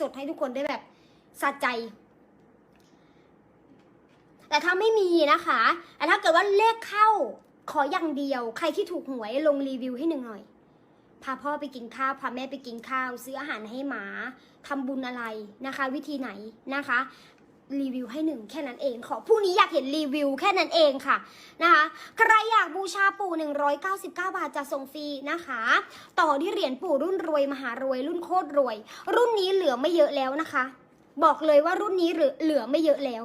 สดให้ทุกคนได้แบบสะใจ แต่ถ้าไม่มีนะคะแต่ถ้าเกิดว่าเลขเข้าขออย่างเดียว ใครที่ถูกหวยลงรีวิวให้หนึ่งหน่อย พาพ่อไปกินข้าว พาแม่ไปกินข้าว ซื้ออาหารให้หมาทำบุญอะไรนะคะ วิธีไหนนะคะ รีวิวให้หนึ่งแค่นั้นเองขอผู้นี้อยากเห็นรีวิวแค่นั้นเองค่ะนะคะใครอยากบูชาปู่ 199 บาทจะส่งฟรีนะคะ ต่อที่เหรียญปู่รุ่นรวยมหารวยรุ่นโคตรรวย รุ่นนี้เหลือไม่เยอะแล้วนะคะ บอกเลยว่ารุ่นนี้เหลือเหลือไม่เยอะแล้ว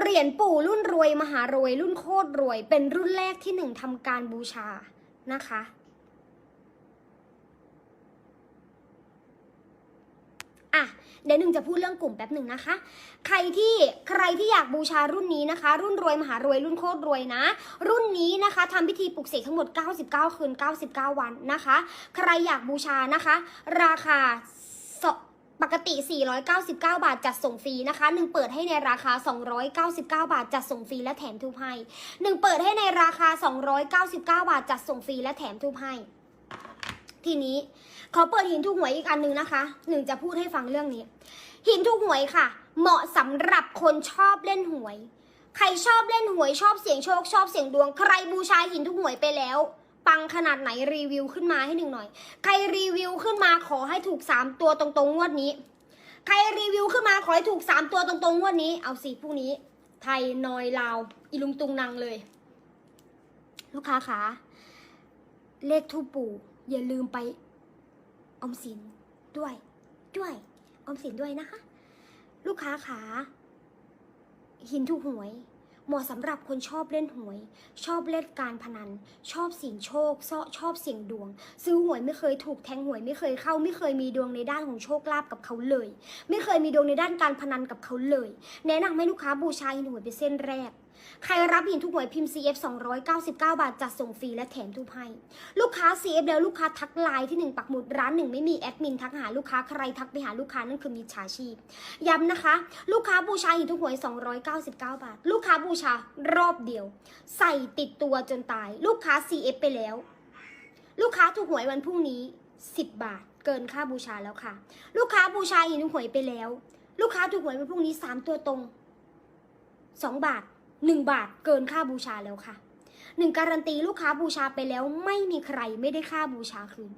เหรียญปู่รุ่นรวยมหารวยรุ่นโคตรรวย เป็นรุ่นแรกที่หนึ่งทำการบูชานะคะ อะเดี๋ยวหนึ่งจะพูดเรื่องกลุ่มแป๊บหนึ่งนะคะ ใครที่ใครที่อยากบูชารุ่นนี้นะคะ รุ่นรวยมหารวยรุ่นโคตรรวยนะ รุ่นนี้นะคะทำพิธีปลุกเสกทั้งหมด 99 คืน 99 วันนะคะ ใครอยากบูชานะคะ ราคาปกติ 499 บาท จัดส่งฟรีนะคะหนึ่งเปิดให้ในราคา 299 บาท จัดส่งฟรีและแถมทูบให้หนึ่งเปิดให้ในราคา 299 บาท จัดส่งฟรีและแถมทูบให้ ทีนี้ขอเปิดหินถูกหวยอีกอันหนึงนะคะ หนึ่งจะพูดให้ฟังเรื่องนี้ หินถูกหวยค่ะ เหมาะสำหรับคนชอบเล่นหวย ใครชอบเล่นหวยชอบเสี่ยงโชคชอบเสี่ยงดวง ใครบูชาหินทุกหวยไปแล้ว ปังขนาดไหนรีวิวขึ้นมาให้หนึ่งหน่อย ใครรีวิวขึ้นมาขอให้ถูกสามตัวตรงๆงวดนี้ ใครรีวิวขึ้นมาขอให้ถูกสามตัวตรงๆงวดนี้ เอาสิพรุ่งนี้ ไทยนอยลาวอีลุงตุงนางเลย ลูกค้าคะ เลขทูปปู่ อย่าลืมไปอมสินด้วยด้วยอมสินด้วยนะคะ ลูกค้าขา หินถูกหวย เหมาะสำหรับคนชอบเล่นหวย ชอบเล่นการพนัน ชอบเสี่ยงโชคชอบชอบเสี่ยงดวง ซื้อหวยไม่เคยถูกแทงหวยไม่เคยเข้า ไม่เคยมีดวงในด้านของโชคลาภกับเขาเลย ไม่เคยมีดวงในด้านการพนันกับเขาเลย แนะนำให้ลูกค้าบูชาหินหวยเป็นเส้นแรก ใครรับหินทุกหวยพิมพ์ CF 299 บาท จัดส่งฟรีและแถมทุกให้ ลูกค้า CF แล้วลูกค้าทักไลน์ที่หนึ่งปักหมุดร้านหนึ่งไม่มีแอดมินทักหาลูกค้าใครทักไปหาลูกค้านั่นคือมิจฉาชีพ ย้ำนะคะ ลูกค้าบูชาหินทุกหวย 299 บาท ลูกค้าบูชารอบเดียว ใส่ติดตัวจนตาย ลูกค้า CF ไปแล้ว ลูกค้าถูกหวยวันพรุ่งนี้ 10 บาท เกินค่าบูชาแล้วค่ะ ลูกค้าบูชาหินทุกหวยไปแล้ว ลูกค้าถูกหวยวันพรุ่งนี้สามตัวตรงสองบาท หนึ่งบาทเกินค่าบูชาแล้วค่ะหนึ่งการันตีลูกค้าบูชาไปแล้วไม่มีใครไม่ได้ค่าบูชาคืน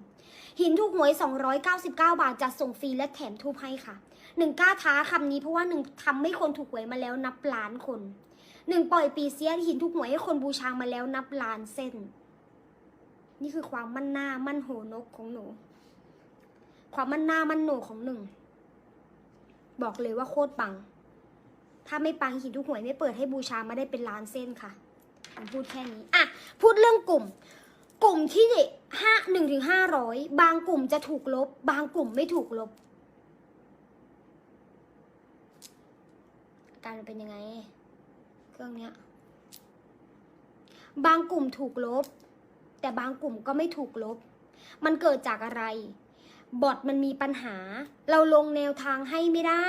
หินถูกหวย 299 บาทจะส่งฟรีและแถมทูบให้ค่ะหนึ่งกล้าท้าคำนี้เพราะว่าหนึ่งทำให้คนถูกหวยมาแล้วนับล้านคนหนึ่งปล่อยปีเสียหินถูกหวยให้คนบูชามาแล้วนับล้านเส้น นี่คือความมั่นหน้ามั่นโหนกของหนู ความมั่นหน้ามั่นโหนของหนึ่งบอกเลยว่าโคตรปัง ถ้าไม่ปังหินทุกหวยไม่เปิดให้บูชามาได้เป็นล้านเส้นค่ะผมพูดแค่นี้อะพูดเรื่องกลุ่ม กลุ่มที่ห้าหนึ่งถึงห้าร้อยบางกลุ่มจะถูกลบ บางกลุ่มไม่ถูกลบ การเป็นยังไง เครื่องเนี้ย บางกลุ่มถูกลบ แต่บางกลุ่มก็ไม่ถูกลบ มันเกิดจากอะไร บอทมันมีปัญหา เราลงแนวทางให้ไม่ได้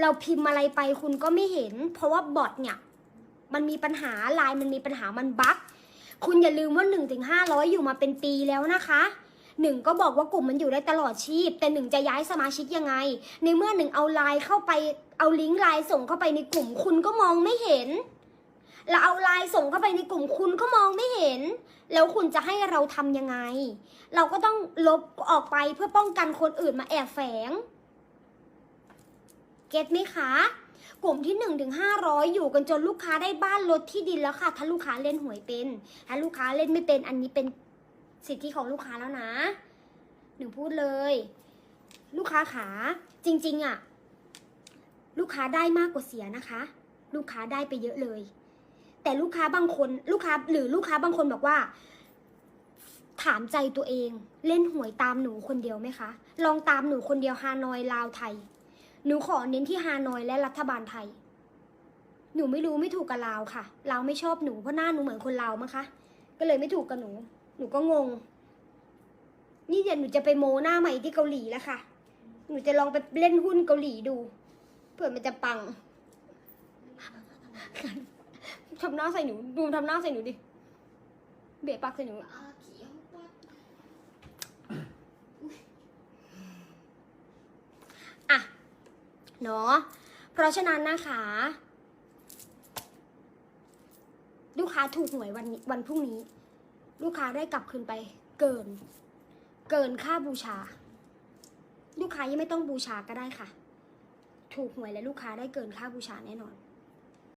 เราพิมพ์อะไรไปคุณก็ไม่เห็น เพราะว่าบอทเนี่ย มันมีปัญหาไลน์มันมีปัญหามันบั๊กคุณอย่าลืมว่า1นถึงห้าอยู่มาเป็นปีแล้วนะคะหนึ่งก็บอกว่ากลุ่มมันอยู่ได้ตลอดชีพ แต่หนึ่งจะย้ายสมาชิกยังไง ในเมื่อหนึ่งเอาไลน์เข้าไปเอาลิงก์ไลน์ส่งเข้าไปในกลุ่ม คุณก็มองไม่เห็นแล้วเอาไลน์ส่งเข้าไปในกลุ่มคุณก็มองไม่เห็น แล้วคุณจะให้เราทำยังไง เราก็ต้องลบออกไปเพื่อป้องกันคนอื่นมาแอบแฝง เก็ตไหมคะ กลุ่มที่1นถึงห้าอยู่กันจนลูกค้าได้บ้านรถที่ดินแล้วค่ะ ถ้าลูกค้าเล่นหวยเป็น ถ้าลูกค้าเล่นไม่เป็นอันนี้เป็นสิทธิของลูกค้าแล้วนะ หนึ่งพูดเลย ลูกค้าขาจริงๆอะลูกค้าได้มากกว่าเสียนะคะ ลูกค้าได้ไปเยอะเลย แต่ลูกค้าบางคนลูกค้าหรือลูกค้าบางคนบอกว่า ถามใจตัวเอง เล่นหวยตามหนูคนเดียวไหมคะ ลองตามหนูคนเดียวฮานอยลาวไทย หนูขอเน้นที่ฮานอยและรัฐบาลไทย หนูไม่รู้ไม่ถูกกับลาวค่ะลาวไม่ชอบหนูเพราะหน้าหนูเหมือนคนลาวมั้งคะ ก็เลยไม่ถูกกับหนู หนูก็งง นี่เดี๋ยวหนูจะไปโมหน้าใหม่ที่เกาหลีแล้วค่ะ หนูจะลองไปเล่นหุ้นเกาหลีดู เผื่อมันจะปังทำหน้าใส่หนูดูทำหน้าใส่หนูดิ เบะปากใส่หนูอะ เนาะเพราะฉะนั้นนะคะ ลูกค้าถูกหวยวันนี้วันพรุ่งนี้ ลูกค้าได้กลับคืนไป เกิน เกินค่าบูชา ลูกค้ายังไม่ต้องบูชาก็ได้ค่ะ ถูกหวยและลูกค้าได้เกินค่าบูชาแน่นอน